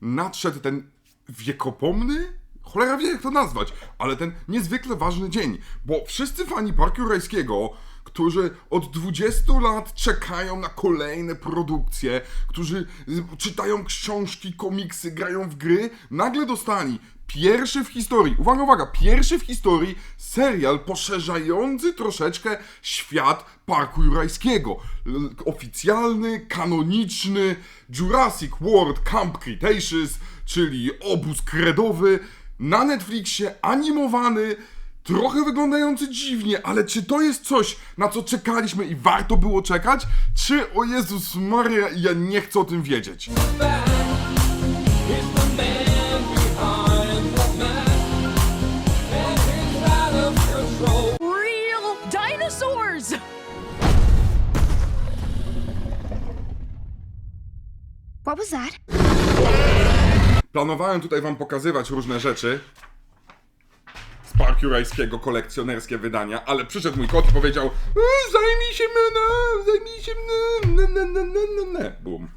nadszedł ten wiekopomny? Cholera wie, jak to nazwać, ale ten niezwykle ważny dzień, bo wszyscy fani Parku Rajskiego, którzy od 20 lat czekają na kolejne produkcje, którzy y, czytają książki, komiksy, grają w gry, nagle dostali pierwszy w historii, uwaga, uwaga, pierwszy w historii serial poszerzający troszeczkę świat Parku Jurajskiego. Oficjalny, kanoniczny Jurassic World Camp Cretaceous, czyli obóz kredowy, na Netflixie, animowany, trochę wyglądający dziwnie, ale czy to jest coś, na co czekaliśmy i warto było czekać? Czy, o Jezus Maria, ja nie chcę o tym wiedzieć. Real dinosaurs! What was that? Planowałem tutaj wam pokazywać różne rzeczy Jurajskiego, kolekcjonerskie wydania, ale przyszedł mój kot i powiedział "E, zajmij się mną, zajmij się mną, ne, ne, ne, ne, ne, ne. Bum.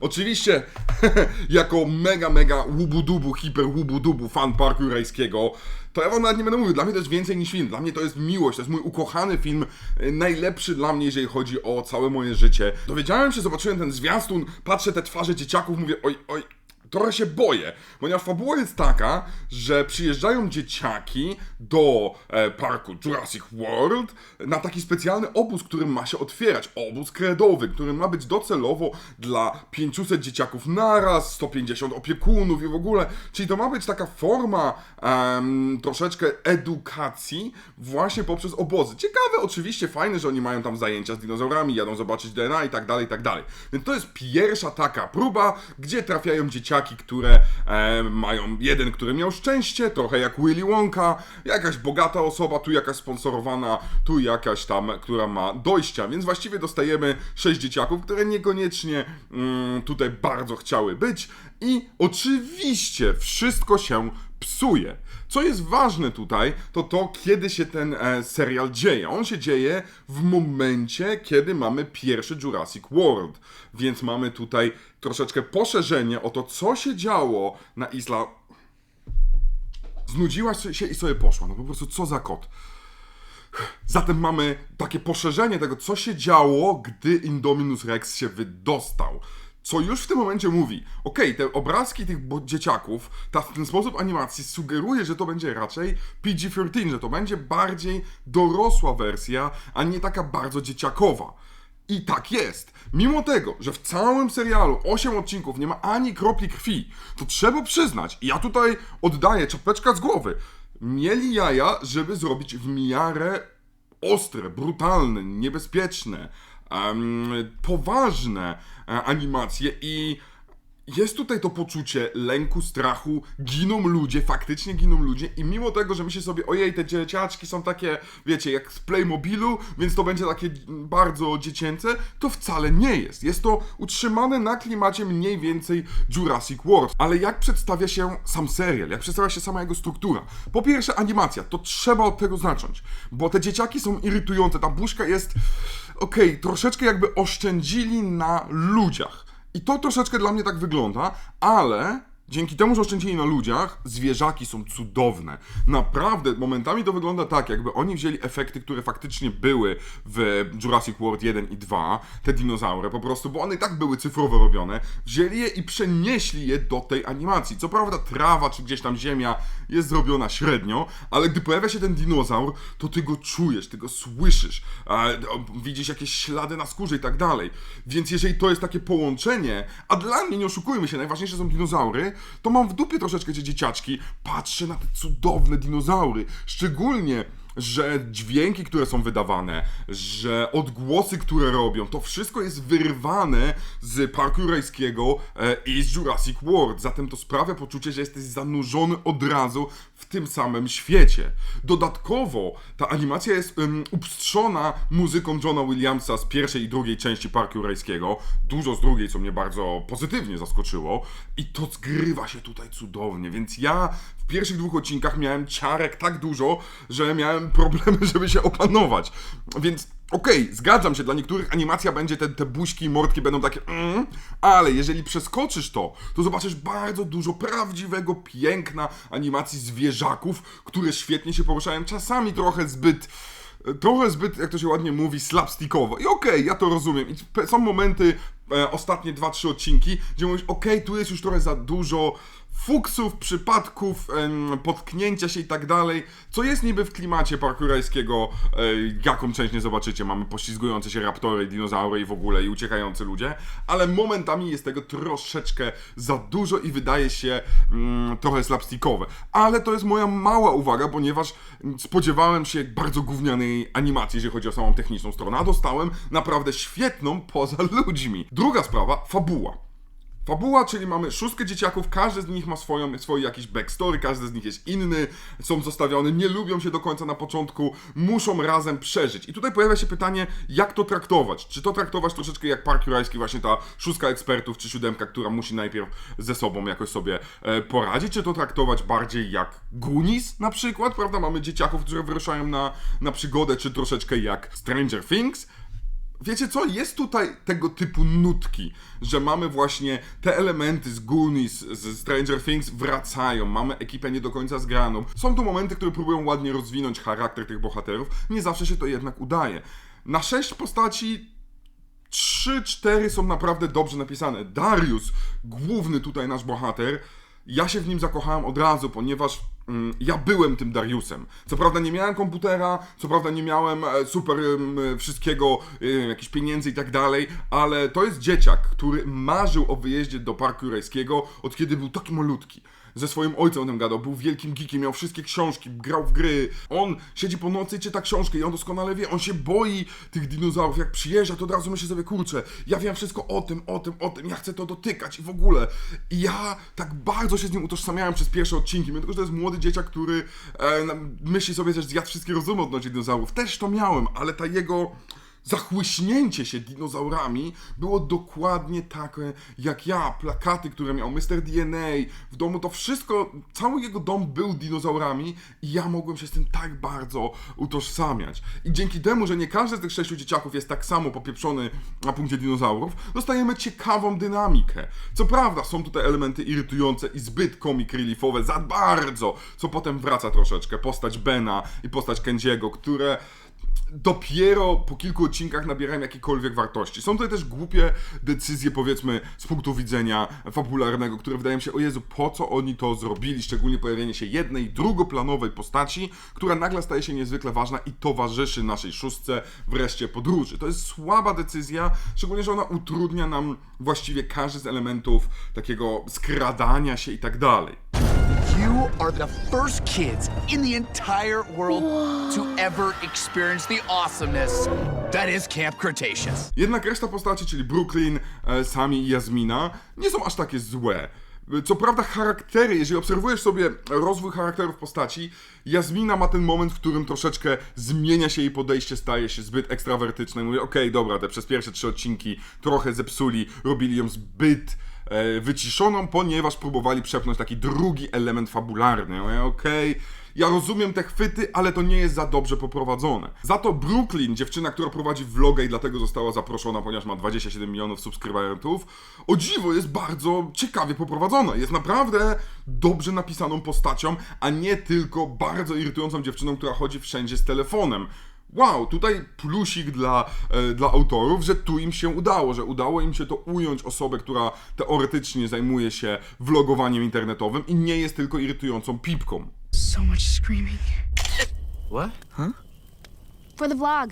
Oczywiście, jako mega, mega łubudubu, hiper łubudubu fan Parku Jurajskiego, to ja wam nawet nie będę mówił, dla mnie to jest więcej niż film, dla mnie to jest miłość, to jest mój ukochany film, e, najlepszy dla mnie, jeżeli chodzi o całe moje życie. Dowiedziałem się, zobaczyłem ten zwiastun, patrzę te twarze dzieciaków, mówię oj, oj, trochę się boję, ponieważ fabuła jest taka, że przyjeżdżają dzieciaki do e, parku Jurassic World na taki specjalny obóz, który ma się otwierać. Obóz kredowy, który ma być docelowo dla 500 dzieciaków naraz, 150 opiekunów i w ogóle. Czyli to ma być taka forma em, troszeczkę edukacji właśnie poprzez obozy. Ciekawe, oczywiście, fajne, że oni mają tam zajęcia z dinozaurami, jadą zobaczyć DNA i tak dalej, i tak dalej. Więc to jest pierwsza taka próba, gdzie trafiają dzieciaki, które e, mają jeden, który miał szczęście, trochę jak Willy Wonka, jakaś bogata osoba, tu jakaś sponsorowana, tu jakaś tam, która ma dojścia. Więc właściwie dostajemy sześć dzieciaków, które niekoniecznie mm, tutaj bardzo chciały być. I oczywiście wszystko się psuje. Co jest ważne tutaj, to to, kiedy się ten e, serial dzieje. On się dzieje w momencie, kiedy mamy pierwszy Jurassic World. Więc mamy tutaj troszeczkę poszerzenie o to, co się działo na Isla. Znudziła się i sobie poszła. No po prostu co za kot. Zatem mamy takie poszerzenie tego, co się działo, gdy Indominus Rex się wydostał. Co już w tym momencie mówi, okej, te obrazki tych dzieciaków, ta, ten sposób animacji sugeruje, że to będzie raczej PG-13, że to będzie bardziej dorosła wersja, a nie taka bardzo dzieciakowa. I tak jest. Mimo tego, że w całym serialu 8 odcinków nie ma ani kropli krwi, to trzeba przyznać, i ja tutaj oddaję czapeczka z głowy, mieli jaja, żeby zrobić w miarę ostre, brutalne, niebezpieczne, em, poważne e, animacje i jest tutaj to poczucie lęku, strachu, giną ludzie, faktycznie giną ludzie i mimo tego, że myślę sobie, ojej, te dzieciaczki są takie, wiecie, jak z Playmobilu, więc to będzie takie bardzo dziecięce, to wcale nie jest. Jest to utrzymane na klimacie mniej więcej Jurassic World. Ale jak przedstawia się sam serial, jak przedstawia się sama jego struktura? Po pierwsze animacja, to trzeba od tego zacząć, bo te dzieciaki są irytujące, ta buźka jest, okej, troszeczkę jakby oszczędzili na ludziach. I to troszeczkę dla mnie tak wygląda, ale dzięki temu, że oszczędzili na ludziach, zwierzaki są cudowne. Naprawdę, momentami to wygląda tak, jakby oni wzięli efekty, które faktycznie były w Jurassic World 1 i 2, te dinozaury po prostu, bo one i tak były cyfrowo robione, wzięli je i przenieśli je do tej animacji. Co prawda trawa czy gdzieś tam ziemia jest zrobiona średnio, ale gdy pojawia się ten dinozaur, to ty go czujesz, ty go słyszysz, widzisz jakieś ślady na skórze i tak dalej. Więc jeżeli to jest takie połączenie, a dla mnie, nie oszukujmy się, najważniejsze są dinozaury, to mam w dupie troszeczkę te dzieciaczki, patrzę na te cudowne dinozaury, szczególnie że dźwięki, które są wydawane, że odgłosy, które robią, to wszystko jest wyrwane z parku rajskiego e, i z Jurassic World. Zatem to sprawia poczucie, że jesteś zanurzony od razu w tym samym świecie. Dodatkowo ta animacja jest um, upstrzona muzyką Johna Williamsa z pierwszej i drugiej części parku rajskiego. Dużo z drugiej, co mnie bardzo pozytywnie zaskoczyło. I to zgrywa się tutaj cudownie, więc ja w pierwszych dwóch odcinkach miałem ciarek tak dużo, że miałem problemy, żeby się opanować. Więc okej, zgadzam się, dla niektórych animacja będzie, te, te buźki i mordki będą takie mm, ale jeżeli przeskoczysz to, to zobaczysz bardzo dużo prawdziwego piękna animacji zwierzaków, które świetnie się poruszają, czasami trochę zbyt trochę zbyt, jak to się ładnie mówi, slapstickowo. I okej, ja to rozumiem. I są momenty, e, ostatnie 2-3 odcinki, gdzie mówisz, okej, tu jest już trochę za dużo fuksów, przypadków, potknięcia się i tak dalej, co jest niby w klimacie parku rajskiego, e, jaką część nie zobaczycie, mamy poślizgujące się raptory, dinozaury i w ogóle i uciekający ludzie, ale momentami jest tego troszeczkę za dużo i wydaje się mm, trochę slapstickowe. Ale to jest moja mała uwaga, ponieważ spodziewałem się bardzo gównianej animacji, jeżeli chodzi o samą techniczną stronę, a dostałem naprawdę świetną poza ludźmi. Druga sprawa, fabuła. Fabuła, czyli mamy szóstkę dzieciaków, każdy z nich ma swoją, swój jakiś backstory, każdy z nich jest inny, są zostawione, nie lubią się do końca na początku, muszą razem przeżyć. I tutaj pojawia się pytanie, jak to traktować? Czy to traktować troszeczkę jak Park Jurajski, właśnie ta szóstka ekspertów, czy siódemka, która musi najpierw ze sobą jakoś sobie e, poradzić, czy to traktować bardziej jak Goonies na przykład, prawda? Mamy dzieciaków, które wyruszają na, na przygodę, czy troszeczkę jak Stranger Things, Wiecie co, jest tutaj tego typu nutki, że mamy właśnie te elementy z Goonies, z Stranger Things wracają, mamy ekipę nie do końca zgraną. Są tu momenty, które próbują ładnie rozwinąć charakter tych bohaterów, nie zawsze się to jednak udaje. Na sześć postaci 3-4 są naprawdę dobrze napisane. Darius, główny tutaj nasz bohater, ja się w nim zakochałem od razu, ponieważ ja byłem tym Dariusem. Co prawda nie miałem komputera, co prawda nie miałem e, super wszystkiego, e, jakichś pieniędzy i tak dalej, ale to jest dzieciak, który marzył o wyjeździe do Parku Jurajskiego od kiedy był taki malutki ze swoim ojcem o tym gadał, był wielkim geekiem, miał wszystkie książki, grał w gry. On siedzi po nocy i czyta książkę i on doskonale wie, on się boi tych dinozaurów. Jak przyjeżdża, to od razu myśli sobie, kurczę, ja wiem wszystko o tym, o tym, o tym, ja chcę to dotykać i w ogóle. I ja tak bardzo się z nim utożsamiałem przez pierwsze odcinki, mimo tego, że to jest młody dzieciak, który e, myśli sobie, że zjadł wszystkie rozumy odnośnie dinozaurów. Też to miałem, ale ta jego zachłyśnięcie się dinozaurami było dokładnie takie jak ja. Plakaty, które miał Mr. DNA w domu, to wszystko, cały jego dom był dinozaurami i ja mogłem się z tym tak bardzo utożsamiać. I dzięki temu, że nie każdy z tych sześciu dzieciaków jest tak samo popieprzony na punkcie dinozaurów, dostajemy ciekawą dynamikę. Co prawda, są tutaj elementy irytujące i zbyt comic reliefowe za bardzo, co potem wraca troszeczkę. Postać Bena i postać Kenjiego, które dopiero po kilku odcinkach nabierają jakiejkolwiek wartości. Są tutaj też głupie decyzje, powiedzmy, z punktu widzenia fabularnego, które wydają się, o Jezu, po co oni to zrobili? Szczególnie pojawienie się jednej, drugoplanowej postaci, która nagle staje się niezwykle ważna i towarzyszy naszej szóstce wreszcie podróży. To jest słaba decyzja, szczególnie, że ona utrudnia nam właściwie każdy z elementów takiego skradania się i tak dalej. You are the first kids in the entire world to ever experience the awesomeness that is Camp Cretaceous. Jednak reszta postaci, czyli Brooklyn, e, Sami i Jasmina, nie są aż takie złe. Co prawda charaktery, jeżeli obserwujesz sobie rozwój charakterów postaci, Jasmina ma ten moment, w którym troszeczkę zmienia się jej podejście, staje się zbyt ekstrawertyczna i mówię, okej, dobra, te przez pierwsze trzy odcinki trochę zepsuli, robili ją zbyt wyciszoną, ponieważ próbowali przepchnąć taki drugi element fabularny. Okej, ja rozumiem te chwyty, ale to nie jest za dobrze poprowadzone. Za to Brooklyn, dziewczyna, która prowadzi vloga i dlatego została zaproszona, ponieważ ma 27 milionów subskrybentów, o dziwo jest bardzo ciekawie poprowadzona. Jest naprawdę dobrze napisaną postacią, a nie tylko bardzo irytującą dziewczyną, która chodzi wszędzie z telefonem. Wow, tutaj plusik dla, e, dla autorów, że tu im się udało, że udało im się to ująć osobę, która teoretycznie zajmuje się vlogowaniem internetowym i nie jest tylko irytującą pipką. So much screaming. What? Huh? For the vlog.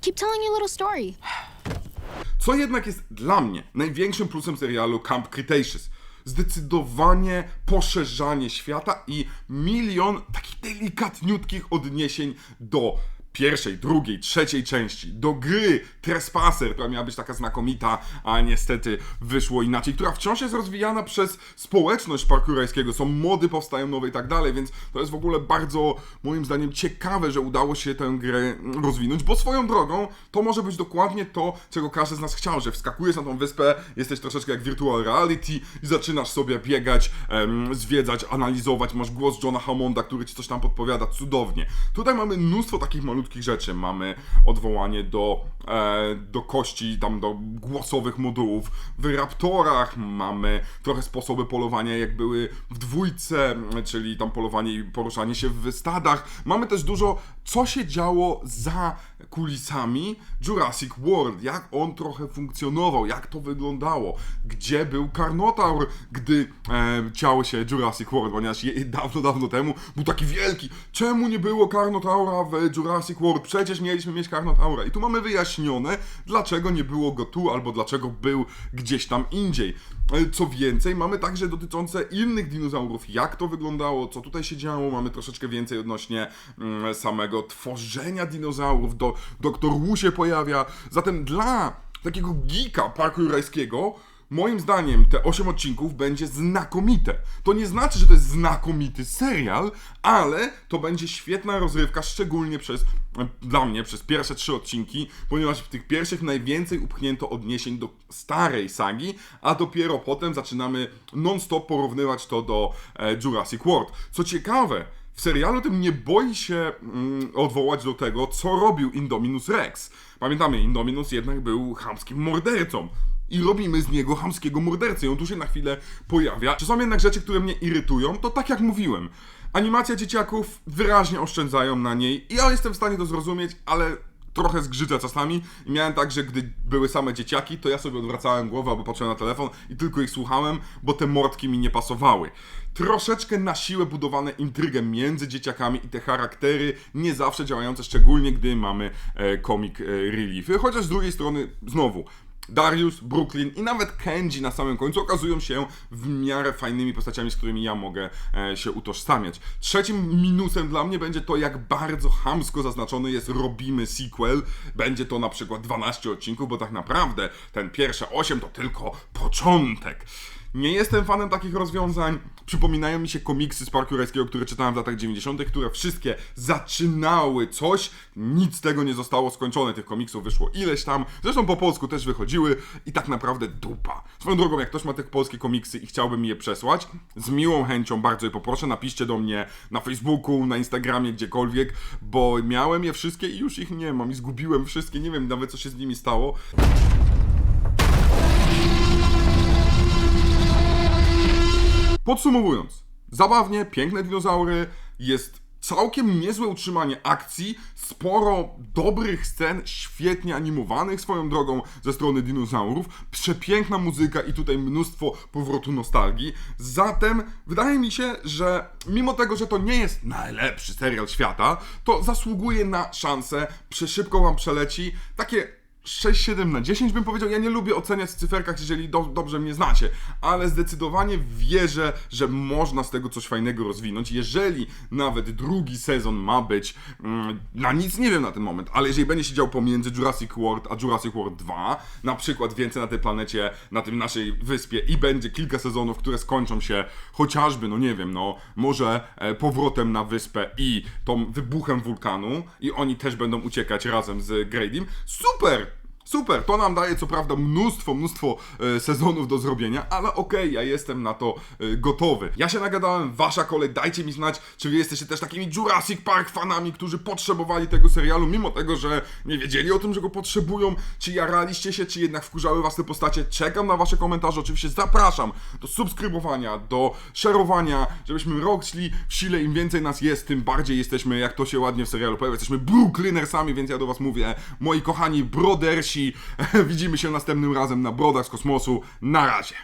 Keep telling your little story. Co jednak jest dla mnie największym plusem serialu Camp Cretaceous. Zdecydowanie poszerzanie świata i milion takich delikatniutkich odniesień do pierwszej, drugiej, trzeciej części, do gry Trespasser, która miała być taka znakomita, a niestety wyszło inaczej, która wciąż jest rozwijana przez społeczność parkurajskiego, są mody powstają nowe i tak dalej, więc to jest w ogóle bardzo, moim zdaniem, ciekawe, że udało się tę grę rozwinąć, bo swoją drogą to może być dokładnie to, czego każdy z nas chciał, że wskakujesz na tą wyspę, jesteś troszeczkę jak virtual reality i zaczynasz sobie biegać, em, zwiedzać, analizować, masz głos Johna Hammonda, który ci coś tam podpowiada, cudownie. Tutaj mamy mnóstwo takich malutkich rzeczy, mamy odwołanie do, e, do kości, tam do głosowych modułów, w Raptorach mamy trochę sposoby polowania, jak były w dwójce, czyli tam polowanie i poruszanie się w stadach. Mamy też dużo, co się działo za kulisami Jurassic World, jak on trochę funkcjonował, jak to wyglądało, gdzie był Karnotaur, gdy e, działo się Jurassic World, ponieważ je, dawno, dawno temu był taki wielki. Czemu nie było Karnotaura w Jurassic World? Przecież mieliśmy mieć Karnotaura. I tu mamy wyjaśnione, dlaczego nie było go tu, albo dlaczego był gdzieś tam indziej. E, Co więcej, mamy także dotyczące innych dinozaurów, jak to wyglądało, co tutaj się działo, mamy troszeczkę więcej odnośnie mm, samego tworzenia dinozaurów, do, doktor Wu się pojawia, zatem dla takiego geeka parku jurajskiego Moim zdaniem te 8 odcinków będzie znakomite. To nie znaczy, że to jest znakomity serial, ale to będzie świetna rozrywka, szczególnie przez, dla mnie, przez pierwsze trzy odcinki, ponieważ w tych pierwszych najwięcej upchnięto odniesień do starej sagi, a dopiero potem zaczynamy non-stop porównywać to do e, Jurassic World. Co ciekawe, w serialu tym nie boi się mm, odwołać do tego, co robił Indominus Rex. Pamiętamy, Indominus jednak był chamskim mordercą. I robimy z niego chamskiego mordercę. On tu się na chwilę pojawia. Czy są jednak rzeczy, które mnie irytują? To tak jak mówiłem. Animacja dzieciaków wyraźnie oszczędzają na niej. I ja jestem w stanie to zrozumieć, ale trochę zgrzydzę czasami. I miałem tak, że gdy były same dzieciaki, to ja sobie odwracałem głowę albo patrzyłem na telefon i tylko ich słuchałem, bo te mordki mi nie pasowały. Troszeczkę na siłę budowane intrygę między dzieciakami i te charaktery nie zawsze działające, szczególnie gdy mamy e, comic e, relief. Chociaż z drugiej strony, znowu, Darius, Brooklyn i nawet Kenji na samym końcu okazują się w miarę fajnymi postaciami, z którymi ja mogę e, się utożsamiać. Trzecim minusem dla mnie będzie to, jak bardzo hamsko zaznaczony jest robimy sequel. Będzie to na przykład 12 odcinków, bo tak naprawdę ten pierwsze 8 to tylko początek. Nie jestem fanem takich rozwiązań. Przypominają mi się komiksy z Parku Rajskiego, które czytałem w latach 90., które wszystkie zaczynały coś. Nic z tego nie zostało skończone. Tych komiksów wyszło ileś tam. Zresztą po polsku też wychodziły i tak naprawdę dupa. Swoją drogą, jak ktoś ma te polskie komiksy i chciałby mi je przesłać, z miłą chęcią bardzo je poproszę. Napiszcie do mnie na Facebooku, na Instagramie, gdziekolwiek, bo miałem je wszystkie i już ich nie mam. I zgubiłem wszystkie. Nie wiem nawet, co się z nimi stało. Podsumowując, zabawnie, piękne dinozaury, jest całkiem niezłe utrzymanie akcji, sporo dobrych scen, świetnie animowanych swoją drogą ze strony dinozaurów, przepiękna muzyka i tutaj mnóstwo powrotu nostalgii. Zatem wydaje mi się, że mimo tego, że to nie jest najlepszy serial świata, to zasługuje na szansę, przeszybko wam przeleci, takie 6-7 na 10 bym powiedział. Ja nie lubię oceniać w cyferkach, jeżeli do, dobrze mnie znacie, ale zdecydowanie wierzę, że można z tego coś fajnego rozwinąć. Jeżeli nawet drugi sezon ma być, mm, na nic nie wiem na ten moment, ale jeżeli będzie się działo pomiędzy Jurassic World a Jurassic World 2, na przykład więcej na tej planecie, na tym naszej wyspie i będzie kilka sezonów, które skończą się chociażby, no nie wiem, no może e, powrotem na wyspę i tą wybuchem wulkanu i oni też będą uciekać razem z Gradim, super! Super, to nam daje co prawda mnóstwo, mnóstwo e, sezonów do zrobienia, ale okej, ja jestem na to e, gotowy. Ja się nagadałem, wasza kolej, dajcie mi znać, czy wy jesteście też takimi Jurassic Park fanami, którzy potrzebowali tego serialu, mimo tego, że nie wiedzieli o tym, że go potrzebują, czy jaraliście się, czy jednak wkurzały was te postacie. Czekam na wasze komentarze, oczywiście zapraszam do subskrybowania, do szerowania, żebyśmy rośli w sile, im więcej nas jest, tym bardziej jesteśmy, jak to się ładnie w serialu pojawia, jesteśmy Brooklynersami, więc ja do was mówię, moi kochani brodersi, widzimy się następnym razem na Brodach z Kosmosu, na razie.